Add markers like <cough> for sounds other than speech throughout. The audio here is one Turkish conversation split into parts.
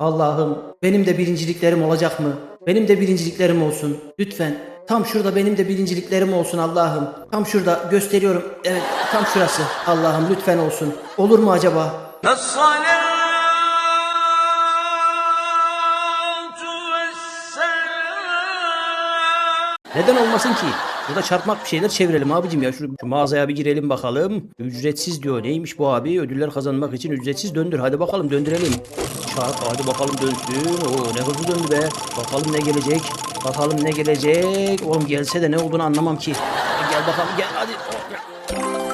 Allah'ım benim de birinciliklerim olacak mı? Benim de birinciliklerim olsun. Lütfen. Tam şurada benim de birinciliklerim olsun Allah'ım. Tam şurada gösteriyorum. Evet tam şurası. Allah'ım lütfen olsun. Olur mu acaba? Neden olmasın ki? Burada çarpmak bir şeyler çevirelim abicim ya. Şu, şu mağazaya bir girelim bakalım. Ücretsiz diyor. Neymiş bu abi? Ödüller kazanmak için ücretsiz döndür. Hadi bakalım döndürelim. Çarp hadi bakalım dönsün. Oo ne hızlı döndü be. Bakalım ne gelecek. Bakalım ne gelecek. Oğlum gelse de ne olduğunu anlamam ki. Gel bakalım gel hadi.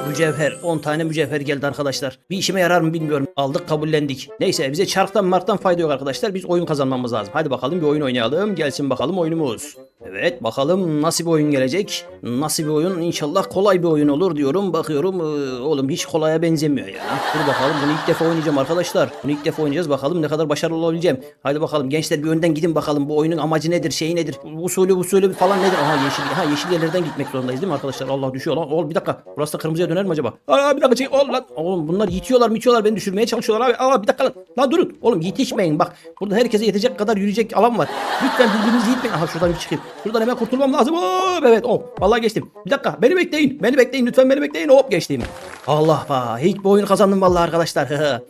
Mücevher. 10 tane mücevher geldi arkadaşlar. Bir işime yarar mı bilmiyorum. Aldık kabullendik. Neyse bize çarktan marktan fayda yok arkadaşlar. Biz oyun kazanmamız lazım. Hadi bakalım bir oyun oynayalım. Gelsin bakalım oyunumuz. Evet bakalım nasıl bir oyun gelecek. Nasıl bir oyun? İnşallah kolay bir oyun olur diyorum. Bakıyorum ee, oğlum hiç kolaya benzemiyor ya. Dur bakalım bunu ilk defa oynayacağım arkadaşlar. Bunu ilk defa oynayacağız. Bakalım ne kadar başarılı olabileceğim. Hadi bakalım gençler bir önden gidin bakalım. Bu oyunun amacı nedir? Şeyi nedir? Usulü usulü falan nedir? Aha yeşil. Ha yeşil yerlerden gitmek zorundayız değil mi arkadaşlar? Allah düşüyor lan. Oğlum bir dakika. Burası da kırmızıya döner mi acaba? Aa bir dakika çek. Oğlum lan. Oğlum bunlar yitiyorlar mitiyorlar. Beni düşürmeye çalışıyorlar abi. Aa bir dakika lan. Lan durun. Oğlum yetişmeyin bak. Burada herkese yetecek kadar yürüyecek alan var. Lütfen birbirinizi yitmeyin. Aha şuradan bir çıkayım. Şuradan hemen kurtulmam lazım. Hop evet hop. Vallahi geçtim. Bir dakika beni bekleyin. Beni bekleyin lütfen beni bekleyin. Hop geçtim. Allah be. İlk bu oyunu kazandım vallahi arkadaşlar. <laughs>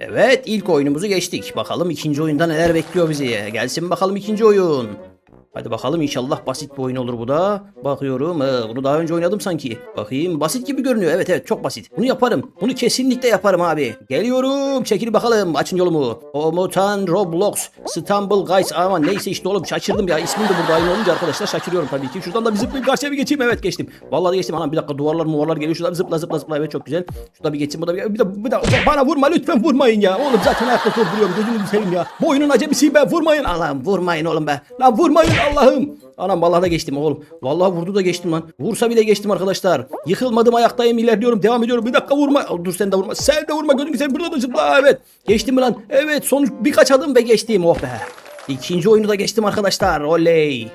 evet ilk oyunumuzu geçtik. Bakalım ikinci oyunda neler bekliyor bizi. Gelsin bakalım ikinci oyun. Hadi bakalım inşallah basit bir oyun olur bu da. Bakıyorum. Ee, bunu daha önce oynadım sanki. Bakayım. Basit gibi görünüyor. Evet evet çok basit. Bunu yaparım. Bunu kesinlikle yaparım abi. Geliyorum. Çekil bakalım. Açın yolumu. Omutan Roblox. Stumble Guys. Aman neyse işte oğlum şaşırdım ya. İsmim de burada aynı olunca arkadaşlar şaşırıyorum tabii ki. Şuradan da bir zıplayıp karşıya bir geçeyim. Evet geçtim. Vallahi geçtim. Anam bir dakika duvarlar muvarlar geliyor. Şuradan zıpla zıpla zıpla. Evet çok güzel. Şurada bir geçeyim. Burada bir, bir de, bir de bana vurma lütfen vurmayın ya. Oğlum zaten ayakta zor duruyorum. Gözünüzü seveyim ya. Bu oyunun acemisiyim ben. Vurmayın. Allah'ım vurmayın oğlum be. Lan vurmayın Allah'ım. Anam vallahi da geçtim oğlum. Vallahi vurdu da geçtim lan. Vursa bile geçtim arkadaşlar. Yıkılmadım ayaktayım ilerliyorum devam ediyorum. Bir dakika vurma. Dur sen de vurma. Sen de vurma. Gözünü sen burada da zıpla. Evet. Geçtim lan? Evet sonuç birkaç adım ve geçtim. Oh be. İkinci oyunu da geçtim arkadaşlar. Oley.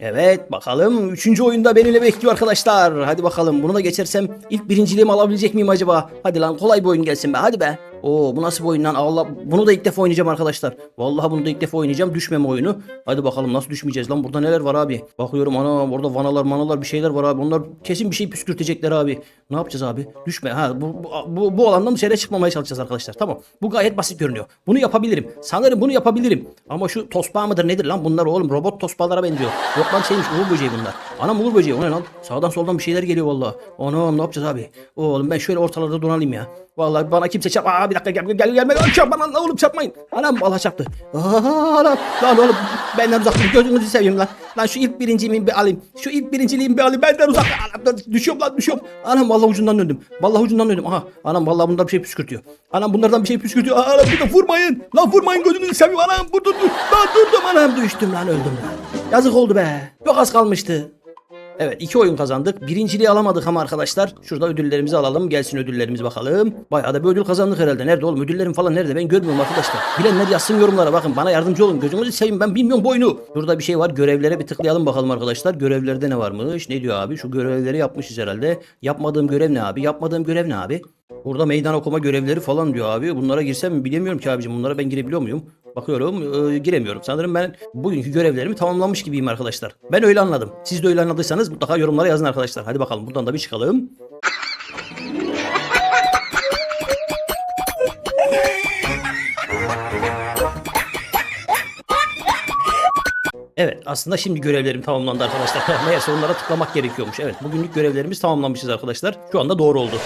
Evet bakalım. Üçüncü oyunda benimle bekliyor arkadaşlar. Hadi bakalım bunu da geçersem ilk birinciliğimi alabilecek miyim acaba? Hadi lan kolay bir oyun gelsin be hadi be. Oo bu nasıl bir oyun lan Allah bunu da ilk defa oynayacağım arkadaşlar. Vallahi bunu da ilk defa oynayacağım düşmeme oyunu. Hadi bakalım nasıl düşmeyeceğiz lan burada neler var abi. Bakıyorum ana orada vanalar manalar bir şeyler var abi. Onlar kesin bir şey püskürtecekler abi. Ne yapacağız abi? Düşme. Ha bu bu, bu, bu alandan dışarıya çıkmamaya çalışacağız arkadaşlar. Tamam. Bu gayet basit görünüyor. Bunu yapabilirim. Sanırım bunu yapabilirim. Ama şu tosbağa mıdır nedir lan bunlar oğlum robot tospağlara benziyor. Yok lan şeymiş uğur böceği bunlar. Anam uğur böceği o ne lan? Sağdan soldan bir şeyler geliyor vallahi. Anam ne yapacağız abi? Oğlum ben şöyle ortalarda donayım ya. Vallahi bana kimse çarp. Aa bir dakika gel gel gelme. Lan çarpma lan oğlum çarpmayın. Anam vallahi çarptı. Aa lan. Lan oğlum benden uzak dur. Gözünüzü seveyim lan. Lan şu ilk birinciliğimi bir alayım. Şu ilk birinciliğimi bir alayım. Benden uzak. Anam düşüyorum lan düşüyorum. Anam vallahi ucundan döndüm. Vallahi ucundan döndüm. Aha. Anam vallahi bundan bir şey püskürtüyor. Anam bunlardan bir şey püskürtüyor. Anam bir de vurmayın. Lan vurmayın gözünüzü seveyim. Anam dur dur dur. Lan durdum anam düştüm lan öldüm lan. Yazık oldu be. Çok az kalmıştı. Evet iki oyun kazandık. Birinciliği alamadık ama arkadaşlar. Şurada ödüllerimizi alalım. Gelsin ödüllerimiz bakalım. Bayağı da bir ödül kazandık herhalde. Nerede oğlum ödüllerim falan nerede? Ben görmüyorum arkadaşlar. Bilenler yazsın yorumlara bakın. Bana yardımcı olun. Gözünüzü seveyim ben bilmiyorum bu oyunu. Burada bir şey var. Görevlere bir tıklayalım bakalım arkadaşlar. Görevlerde ne varmış? Ne diyor abi? Şu görevleri yapmışız herhalde. Yapmadığım görev ne abi? Yapmadığım görev ne abi? Burada meydan okuma görevleri falan diyor abi. Bunlara girsem mi bilemiyorum ki abicim. Bunlara ben girebiliyor muyum? Bakıyorum e, giremiyorum. Sanırım ben bugünkü görevlerimi tamamlamış gibiyim arkadaşlar. Ben öyle anladım. Siz de öyle anladıysanız mutlaka yorumlara yazın arkadaşlar. Hadi bakalım buradan da bir çıkalım. Evet aslında şimdi görevlerim tamamlandı arkadaşlar. <laughs> Meğerse onlara tıklamak gerekiyormuş. Evet bugünlük görevlerimiz tamamlanmışız arkadaşlar. Şu anda doğru oldu.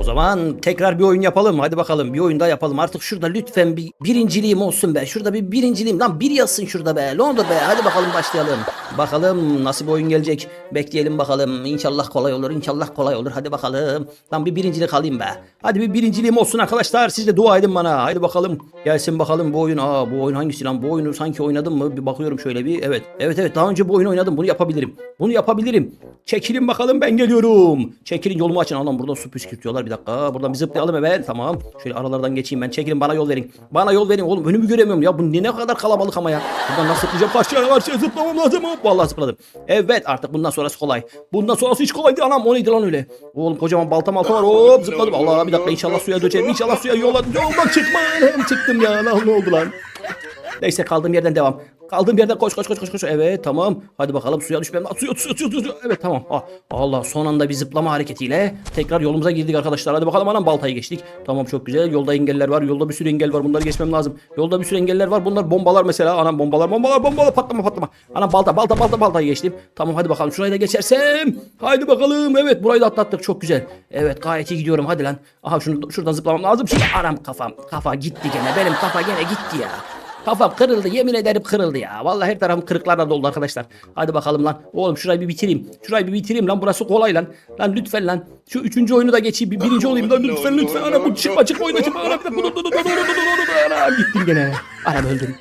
O zaman tekrar bir oyun yapalım. Hadi bakalım bir oyun daha yapalım. Artık şurada lütfen bir birinciliğim olsun be. Şurada bir birinciliğim. Lan bir yazsın şurada be. Olur be. Hadi bakalım başlayalım. Bakalım nasıl bir oyun gelecek. Bekleyelim bakalım. İnşallah kolay olur. İnşallah kolay olur. Hadi bakalım. Lan bir birincilik alayım be. Hadi bir birinciliğim olsun arkadaşlar. Siz de dua edin bana. Hadi bakalım. Gelsin bakalım bu oyun. Aa bu oyun hangisi lan? Bu oyunu sanki oynadım mı? Bir bakıyorum şöyle bir. Evet. Evet evet daha önce bu oyunu oynadım. Bunu yapabilirim. Bunu yapabilirim. Çekilin bakalım ben geliyorum. Çekilin yolumu açın. Anam buradan su püskürtüyorlar bir dakika. Buradan bir zıplayalım hemen. Tamam. Şöyle aralardan geçeyim ben. Çekilin bana yol verin. Bana yol verin. Oğlum önümü göremiyorum ya. Bu ne, ne kadar kalabalık ama ya. Buradan nasıl zıplayacağım? Karşıya karşıya zıplamam lazım. Hop, Vallahi zıpladım. Evet artık bundan sonrası kolay. Bundan sonrası hiç kolay değil. Anam o neydi lan öyle? Oğlum kocaman balta malta var. Hop zıpladım. Allah bir dakika inşallah suya dökerim. İnşallah suya yola yoldan çıkma. Anam çıktım ya. Lan ne oldu lan? Neyse kaldığım yerden devam. Kaldığım yerden koş koş koş koş koş. Evet tamam. Hadi bakalım suya düşmem. suya suya suya. suya. Evet tamam. Ah, Allah son anda bir zıplama hareketiyle tekrar yolumuza girdik arkadaşlar. Hadi bakalım anam baltayı geçtik. Tamam çok güzel. Yolda engeller var. Yolda bir sürü engel var. Bunları geçmem lazım. Yolda bir sürü engeller var. Bunlar bombalar mesela. Anam bombalar bombalar bombalar patlama patlama. Anam balta balta balta baltayı geçtim. Tamam hadi bakalım şurayı da geçersem. Haydi bakalım. Evet burayı da atlattık. Çok güzel. Evet gayet iyi gidiyorum. Hadi lan. Aha şunu şuradan zıplamam lazım. Şimdi anam kafam. Kafa gitti gene. Benim kafa gene gitti ya. Kafam kırıldı yemin ederim kırıldı ya. Vallahi her tarafım kırıklarla doldu arkadaşlar. Hadi bakalım lan. Oğlum şurayı bir bitireyim. Şurayı bir bitireyim lan. Burası kolay lan. Lan lütfen lan. Şu üçüncü oyunu da geçeyim. Bir birinci olayım lan lütfen lütfen. Ana bu çıkma çıkma oyuna çıkma. Ana bir dakika. Dur dur dur dur dur gittim gene. Anam öldüm.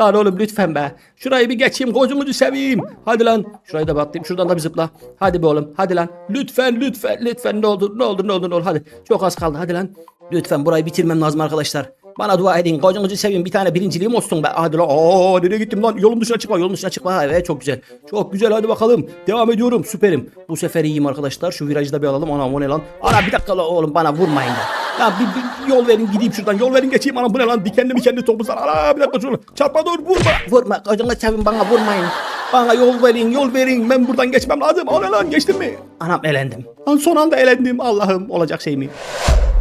Lan oğlum lütfen be. Şurayı bir geçeyim gözümüzü seveyim. Hadi lan. Şurayı da batayım. Şuradan da bir zıpla. Hadi be oğlum. Hadi lan. Lütfen lütfen lütfen ne olur ne olur ne olur ne olur. Hadi. Çok az kaldı. Hadi lan. Lütfen burayı bitirmem lazım arkadaşlar. Bana dua edin. Kocanızı seveyim. Bir tane birinciliğim olsun be. Hadi lan. Aa nereye gittim lan? Yolun dışına çıkma. Yolun dışına çıkma. Evet çok güzel. Çok güzel. Hadi bakalım. Devam ediyorum. Süperim. Bu sefer iyiyim arkadaşlar. Şu virajı da bir alalım. Anam o ne lan? Ana bir dakika lan oğlum bana vurmayın da. Ya bir, bir yol verin gideyim şuradan. Yol verin geçeyim. Anam bu ne lan? Dikenli dikenli topuzlar. Ana bir dakika şunu. Çarpma dur vurma. Vurma. Kocanızı seveyim bana vurmayın. Bana yol verin, yol verin. Ben buradan geçmem lazım. O ne lan? Geçtim mi? Anam elendim. Lan son anda elendim. Allah'ım olacak şey mi?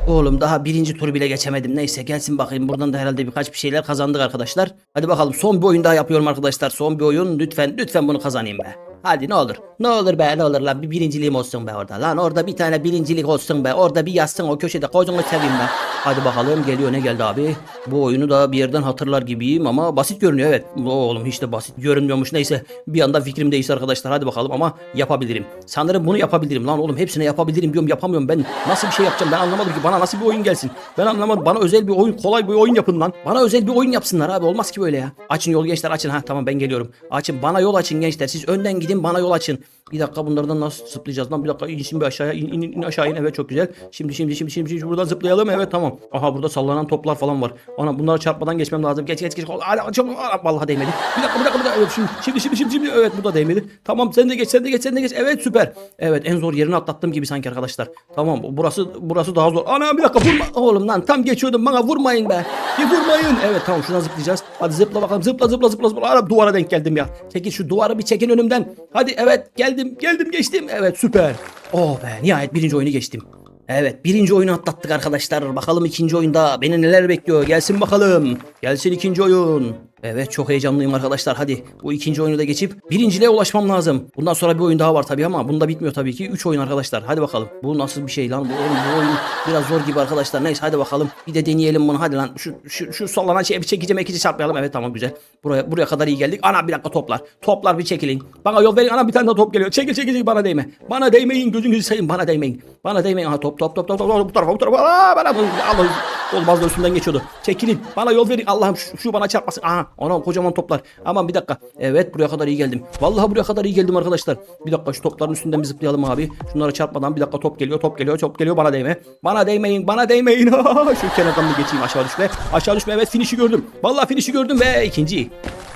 Oğlum daha birinci turu bile geçemedim. Neyse gelsin bakayım. Buradan da herhalde birkaç bir şeyler kazandık arkadaşlar. Hadi bakalım son bir oyun daha yapıyorum arkadaşlar. Son bir oyun. Lütfen lütfen bunu kazanayım be. Hadi ne olur. Ne olur be ne olur lan bir birinciliğim olsun be orada. Lan orada bir tane birincilik olsun be. Orada bir yazsın o köşede kocaman seveyim be. Hadi bakalım geliyor ne geldi abi. Bu oyunu da bir yerden hatırlar gibiyim ama basit görünüyor evet. Oğlum hiç de basit görünmüyormuş. Neyse bir anda fikrim değişti arkadaşlar. Hadi bakalım ama yapabilirim. Sanırım bunu yapabilirim. Lan oğlum hepsine yapabilirim diyorum yapamıyorum. Ben nasıl bir şey yapacağım ben anlamadım ki. Bana nasıl bir oyun gelsin. Ben anlamadım. Bana özel bir oyun kolay bir oyun yapın lan. Bana özel bir oyun yapsınlar abi. Olmaz ki böyle ya. Açın yol gençler açın. Ha tamam ben geliyorum. Açın bana yol açın gençler. Siz önden gidin bana yol açın. Bir dakika bunlardan nasıl zıplayacağız lan? Bir dakika insin bir aşağıya. in, in, in aşağı in. Evet çok güzel. Şimdi şimdi şimdi şimdi, şimdi buradan zıplayalım. Evet tamam. Aha burada sallanan toplar falan var. Ana bunlara çarpmadan geçmem lazım. Geç geç geç. Çok Aa, vallahi değmedi. Bir dakika bir dakika bir dakika. Evet şimdi şimdi şimdi şimdi, şimdi. evet bu da değmedi. Tamam sen de geç sen de geç sen de geç. Evet süper. Evet en zor yerini atlattığım gibi sanki arkadaşlar. Tamam burası burası daha zor. Ana bir dakika vurma. Oğlum lan tam geçiyordum bana vurmayın be. Bir vurmayın. Evet tamam şuradan zıplayacağız. Hadi zıpla bakalım. Zıpla zıpla zıpla zıpla. Ara duvara denk geldim ya. Çekil şu duvarı bir çekin önümden. Hadi evet geldim geldim geçtim. Evet süper. Oh be nihayet birinci oyunu geçtim. Evet birinci oyunu atlattık arkadaşlar. Bakalım ikinci oyunda beni neler bekliyor. Gelsin bakalım. Gelsin ikinci oyun. Evet çok heyecanlıyım arkadaşlar. Hadi bu ikinci oyunu da geçip birinciliğe ulaşmam lazım. Bundan sonra bir oyun daha var tabii ama bunda bitmiyor tabii ki. 3 oyun arkadaşlar. Hadi bakalım. Bu nasıl bir şey lan? Bu oyun, bu oyun biraz zor gibi arkadaşlar. Neyse hadi bakalım. Bir de deneyelim bunu. Hadi lan şu şu, şu sallanan şeye bir çekeceğim ekici çarpmayalım. Evet tamam güzel. Buraya buraya kadar iyi geldik. Ana bir dakika toplar. Toplar bir çekilin. Bana yol verin. Ana bir tane daha top geliyor. Çekil çekil çekil bana değme. Bana değmeyin. Gözünüzü seveyim. Bana değmeyin. Bana değmeyin. Aha top top top top top, top bu tarafa bu tarafa. Aa bana Allah olmaz da üstünden geçiyordu. Çekilin. Bana yol verin. Allah'ım şu, şu bana çarpmasın. Aha ona kocaman toplar. Aman bir dakika. Evet buraya kadar iyi geldim. Vallahi buraya kadar iyi geldim arkadaşlar. Bir dakika şu topların üstünden bir zıplayalım abi. Şunlara çarpmadan bir dakika top geliyor. Top geliyor. Top geliyor. Bana değme. Bana değmeyin. Bana değmeyin. <laughs> şu kenardan bir geçeyim aşağı düşme. Aşağı düşme. Evet finişi gördüm. Vallahi finişi gördüm ve ikinci.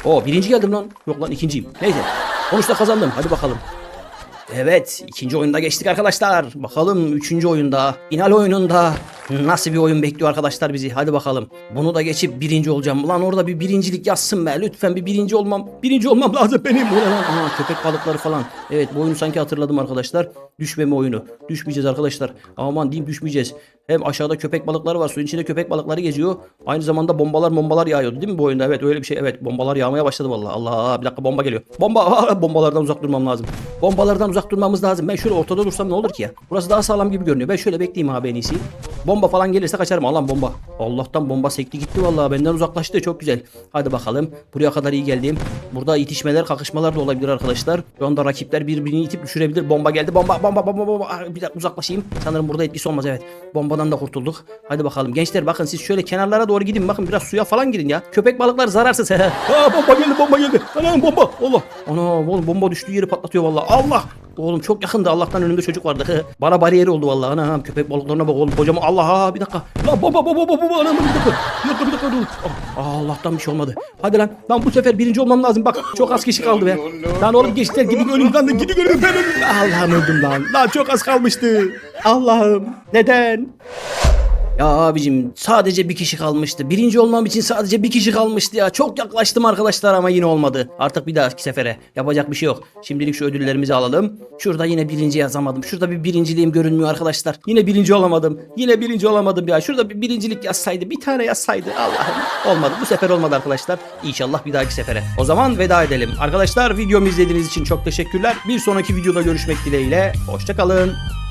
O birinci geldim lan. Yok lan ikinciyim. Neyse. Sonuçta kazandım. Hadi bakalım. Evet, ikinci oyunda geçtik arkadaşlar. Bakalım üçüncü oyunda, final oyununda nasıl bir oyun bekliyor arkadaşlar bizi. Hadi bakalım. Bunu da geçip birinci olacağım. Ulan orada bir birincilik yazsın be. Lütfen bir birinci olmam. Birinci olmam lazım benim. Bu ne lan? Aa, köpek balıkları falan. Evet bu oyunu sanki hatırladım arkadaşlar. Düşmeme oyunu. Düşmeyeceğiz arkadaşlar. Aman diyeyim düşmeyeceğiz. Hem aşağıda köpek balıkları var. Suyun içinde köpek balıkları geziyor. Aynı zamanda bombalar bombalar yağıyordu değil mi bu oyunda? Evet öyle bir şey. Evet bombalar yağmaya başladı vallahi. Allah bir dakika bomba geliyor. Bomba <laughs> bombalardan uzak durmam lazım. Bombalardan uzak durmamız lazım. Ben şöyle ortada dursam ne olur ki ya? Burası daha sağlam gibi görünüyor. Ben şöyle bekleyeyim abi en iyisi. Bomba falan gelirse kaçarım. Allah'ım bomba. Allah'tan bomba sekti gitti vallahi. Benden uzaklaştı. Çok güzel. Hadi bakalım. Buraya kadar iyi geldim. Burada itişmeler, kakışmalar da olabilir arkadaşlar. Şu anda rakipler birbirini itip düşürebilir. Bomba geldi. Bomba, bomba, bomba, bomba. Ah, Bir dakika uzaklaşayım. Sanırım burada etkisi olmaz evet. Bombadan da kurtulduk. Hadi bakalım. Gençler bakın siz şöyle kenarlara doğru gidin. Bakın biraz suya falan girin ya. Köpek balıklar zararsız. <laughs> Aa bomba geldi, bomba geldi. Anam bomba. Allah. Ana oğlum bomba düştüğü yeri patlatıyor vallahi. Allah. Oğlum çok yakındı Allah'tan önümde çocuk vardı. Bana bariyeri oldu vallahi. Anam köpek balıklarına bak oğlum kocaman. Allah bir dakika. Lan bomba bomba bomba bomba anam bir dakika. Bir dakika bir dakika dur. Ah, Allah'tan bir şey olmadı. Hadi lan. Lan bu sefer birinci olmam lazım. Bak çok az kişi kaldı be. Lan oğlum gençler gidin önümden de gidin önümden. önümden. Allah'ım öldüm lan. Lan çok az kalmıştı. Allah'ım. Neden? Ya abicim sadece bir kişi kalmıştı. Birinci olmam için sadece bir kişi kalmıştı ya. Çok yaklaştım arkadaşlar ama yine olmadı. Artık bir dahaki sefere yapacak bir şey yok. Şimdilik şu ödüllerimizi alalım. Şurada yine birinci yazamadım. Şurada bir birinciliğim görünmüyor arkadaşlar. Yine birinci olamadım. Yine birinci olamadım ya. Şurada bir birincilik yazsaydı bir tane yazsaydı. Allah'ım olmadı. Bu sefer olmadı arkadaşlar. İnşallah bir dahaki sefere. O zaman veda edelim. Arkadaşlar videomu izlediğiniz için çok teşekkürler. Bir sonraki videoda görüşmek dileğiyle. Hoşçakalın.